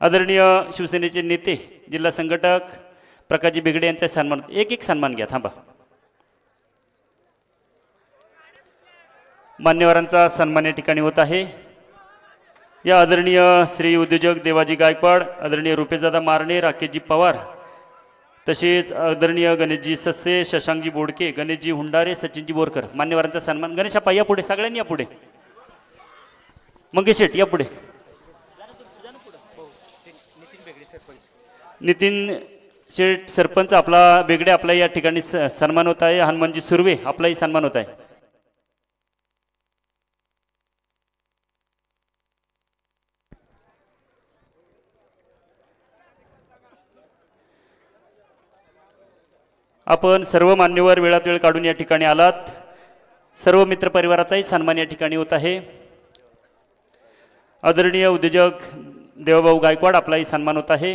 आदरणीय शिवसेनेचे नेते जिल्हा संघटक प्रकाशजी बिगडे यांचा सन्मान एक एक सन्मान घ्या थांबा. मान्यवरांचा सन्मान या ठिकाणी होत आहे. या आदरणीय श्री उद्योजक देवाजी गायकवाड आदरणीय रुपेशदादा मारणे राकेशजी पवार तसेच आदरणीय गणेशजी सस्ते शशांकजी बोडके गणेशजी हुंडारे सचिनजी बोरकर मान्यवरांचा सन्मान. गणेश अप्पा या पुढे सगळ्यांनी या पुढे. मंगेश शेट या पुढे. नितीन शेठ सरपंच आपला बेगडे आपला या ठिकाणी सन्मान होत आहे. हनुमानजी सुर्वे आपलाही सन्मान होत आहे. आपण सर्व मान्यवर वेळात वेळ काढून या ठिकाणी आलात. सर्व मित्रपरिवाराचाही सन्मान या ठिकाणी होत आहे. आदरणीय उद्योजक देवभाऊ गायकवाड आपलाही सन्मान होत आहे.